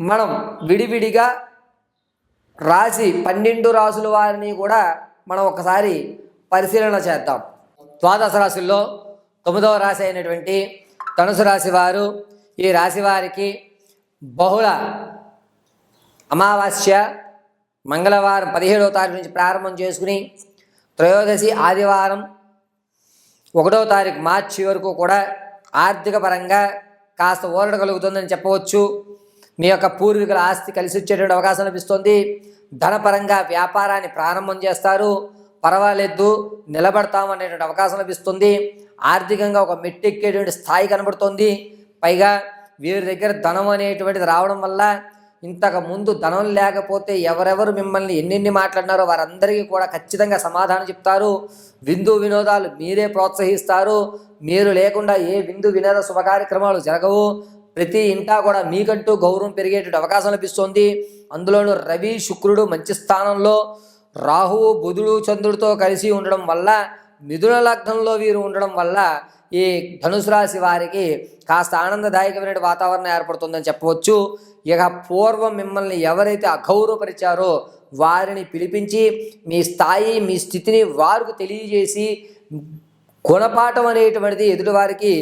మనం విడివిడిగా రాశి పన్నెండు రాసుల వారిని కూడా మనం ఒకసారి పరిశీలన చేద్దాం. ద్వాదశ రాశుల్లో తొమ్మిదవ రాశి అయినటువంటి ధనుసు రాశి వారు ఈ రాశి వారికి బహుళ అమావాస్య మంగళవారం పదిహేడవ తారీఖు నుంచి ప్రారంభం చేసుకుని త్రయోదశి ఆదివారం ఒకటవ తారీఖు మార్చి వరకు కూడా ఆర్థిక పరంగా కాస్త ఓరట కలుగుతుందని చెప్పవచ్చు. మీ యొక్క పూర్వీకుల ఆస్తి కలిసి వచ్చేటువంటి అవకాశం లభిస్తుంది. ధనపరంగా వ్యాపారాన్ని ప్రారంభం చేస్తారు. పర్వాలేదు నిలబడతాం అనేటువంటి అవకాశం లభిస్తుంది. ఆర్థికంగా ఒక మెట్టెక్కేటువంటి స్థాయి కనబడుతుంది. పైగా వీరి దగ్గర ధనం అనేటువంటిది రావడం వల్ల ఇంతకు ముందు ధనం లేకపోతే ఎవరెవరు మిమ్మల్ని ఎన్నెన్ని మాట్లాడినారో వారందరికీ కూడా ఖచ్చితంగా సమాధానం చెప్తారు. విందు వినోదాలు మీరే ప్రోత్సహిస్తారు. మీరు లేకుండా ఏ విందు వినోద శుభ కార్యక్రమాలు జరగవు. ప్రతి ఇంటా కూడా మీకంటూ గౌరవం పెరిగేటువంటి అవకాశం లభిస్తుంది. అందులోనూ రవి శుక్రుడు మంచి స్థానంలో రాహువు బుధుడు చంద్రుడితో కలిసి ఉండడం వల్ల మిథున లగ్నంలో వీరు ఉండడం వల్ల ఈ ధనుసు రాశి వారికి కాస్త ఆనందదాయకమైన వాతావరణం ఏర్పడుతుందని చెప్పవచ్చు. ఇక పూర్వం మిమ్మల్ని ఎవరైతే అగౌరవపరిచారో వారిని పిలిపించి మీ స్థాయి మీ స్థితిని వారికి తెలియజేసి గుణపాఠం అనేటువంటిది ఎదుటివారికి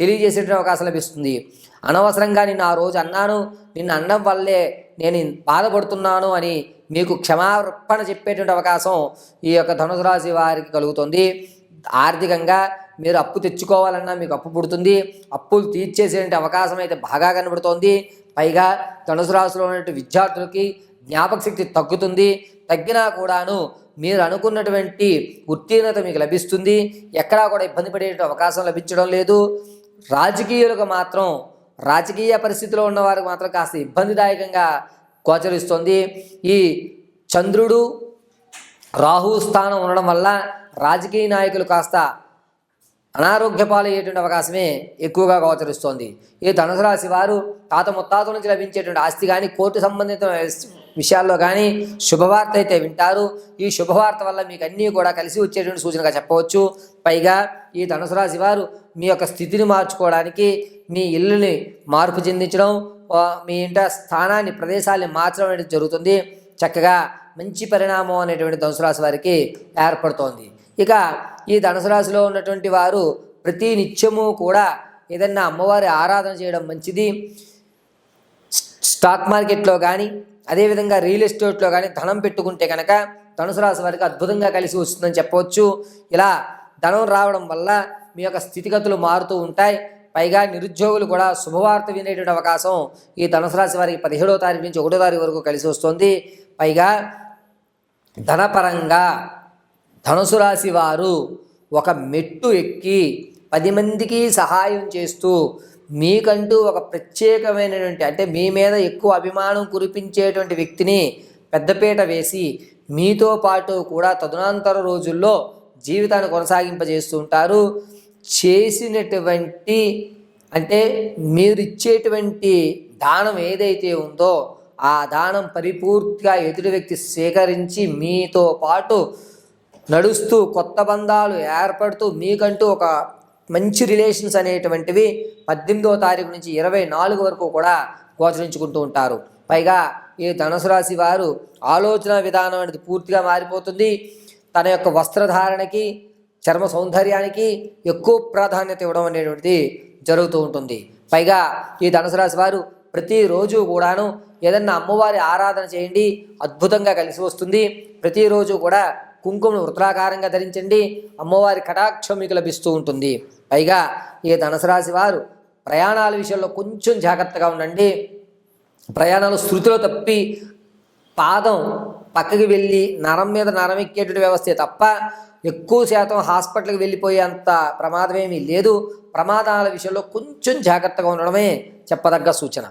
తెలియజేసేటువంటి అవకాశం లభిస్తుంది. అనవసరంగా నిన్ను ఆ రోజు అన్నాను. నిన్ను అన్నం వల్లే నేను బాధపడుతున్నాను అని మీకు క్షమార్పణ చెప్పేటువంటి అవకాశం ఈ యొక్క ధనుసు రాశి వారికి కలుగుతుంది. ఆర్థికంగా మీరు అప్పు తెచ్చుకోవాలన్నా మీకు అప్పు పుడుతుంది. అప్పులు తీర్చేసేటువంటి అవకాశం అయితే బాగా కనబడుతోంది. పైగా ధనుసు రాశిలో ఉన్నటువంటి విద్యార్థులకి జ్ఞాపక శక్తి తగ్గుతుంది. తగ్గినా కూడాను మీరు అనుకున్నటువంటి ఉత్తీర్ణత మీకు లభిస్తుంది. ఎక్కడా కూడా ఇబ్బంది పడే అవకాశం లభించడం లేదు. రాజకీయులకు మాత్రం రాజకీయ పరిస్థితిలో ఉన్నవారికి మాత్రం కాస్త ఇబ్బందిదాయకంగా గోచరిస్తుంది. ఈ చంద్రుడు రాహు స్థానం ఉండడం వల్ల రాజకీయ నాయకులు కాస్త అనారోగ్య పాలయ్యేటువంటి అవకాశమే ఎక్కువగా గోచరిస్తోంది. ఈ ధనుసు రాశి వారు తాత ముత్తాతల నుంచి లభించేటువంటి ఆస్తి కానీ కోర్టు సంబంధిత విషయాల్లో కానీ శుభవార్త అయితే వింటారు. ఈ శుభవార్త వల్ల మీకు అన్నీ కూడా కలిసి వచ్చేటువంటి సూచనగా చెప్పవచ్చు. పైగా ఈ ధనుసు రాశి వారు మీ యొక్క స్థితిని మార్చుకోవడానికి మీ ఇల్లుని మార్పు చెందించడం మీ ఇంట స్థానాన్ని ప్రదేశాన్ని మార్చడం అనేది జరుగుతుంది. చక్కగా మంచి పరిణామం అనేటువంటి ధనుసు రాశి వారికి ఏర్పడుతోంది. ఇక ఈ ధనుసు రాశిలో ఉన్నటువంటి వారు ప్రతి నిత్యము కూడా ఏదన్నా అమ్మవారి ఆరాధన చేయడం మంచిది. స్టాక్ మార్కెట్లో కానీ అదేవిధంగా రియల్ ఎస్టేట్లో కానీ ధనం పెట్టుకుంటే కనుక ధనుసు రాశి వారికి అద్భుతంగా కలిసి వస్తుందని చెప్పవచ్చు. ఇలా ధనం రావడం వల్ల మీ యొక్క స్థితిగతులు మారుతూ ఉంటాయి. పైగా నిరుద్యోగులు కూడా శుభవార్త వినేటువంటి అవకాశం ఈ ధనుసు రాశి వారికి పదిహేడో తారీఖు నుంచి ఒకటో తారీఖు వరకు కలిసి వస్తుంది. పైగా ధనపరంగా ధనుసు రాశి వారు ఒక మెట్టు ఎక్కి పది మందికి సహాయం చేస్తూ మీకంటూ ఒక ప్రత్యేకమైనటువంటి అంటే మీ మీద ఎక్కువ అభిమానం కురిపించేటువంటి వ్యక్తిని పెద్దపీట వేసి మీతో పాటు కూడా తదనంతర రోజుల్లో జీవితాన్ని కొనసాగింపజేస్తూ ఉంటారు. చేసినటువంటి అంటే మీరు ఇచ్చేటువంటి దానం ఏదైతే ఉందో ఆ దానం పరిపూర్తిగా ఎదుటి వ్యక్తి స్వీకరించి మీతో పాటు నడుస్తూ కొత్త బంధాలు ఏర్పడుతూ మీకంటూ ఒక మంచి రిలేషన్స్ అనేటువంటివి పద్దెనిమిదవ తారీఖు నుంచి ఇరవై నాలుగు వరకు కూడా గోచరించుకుంటూ ఉంటారు. పైగా ఈ ధనుసు రాశి వారు ఆలోచన విధానం అనేది పూర్తిగా మారిపోతుంది. తన యొక్క వస్త్రధారణకి చర్మ సౌందర్యానికి ఎక్కువ ప్రాధాన్యత ఇవ్వడం అనేటువంటిది జరుగుతూ ఉంటుంది. పైగా ఈ ధనుసు రాశి వారు ప్రతిరోజు కూడాను ఏదన్నా అమ్మవారి ఆరాధన చేయండి అద్భుతంగా కలిసి వస్తుంది. ప్రతిరోజు కూడా కుంకుమను వృత్రాకారంగా ధరించండి అమ్మవారి కటాక్షం మీకు లభిస్తూ ఉంటుంది. పైగా ఈ ధనసరాశి వారు ప్రయాణాల విషయంలో కొంచెం జాగ్రత్తగా ఉండండి. ప్రయాణాలు శృతిలో తప్పి పాదం పక్కకి వెళ్ళి నరం మీద నరం ఎక్కేటువంటి వ్యవస్థే తప్ప ఎక్కువ శాతం హాస్పిటల్కి వెళ్ళిపోయేంత ప్రమాదం ఏమీ లేదు. ప్రమాదాల విషయంలో కొంచెం జాగ్రత్తగా ఉండడమే చెప్పదగ్గ సూచన.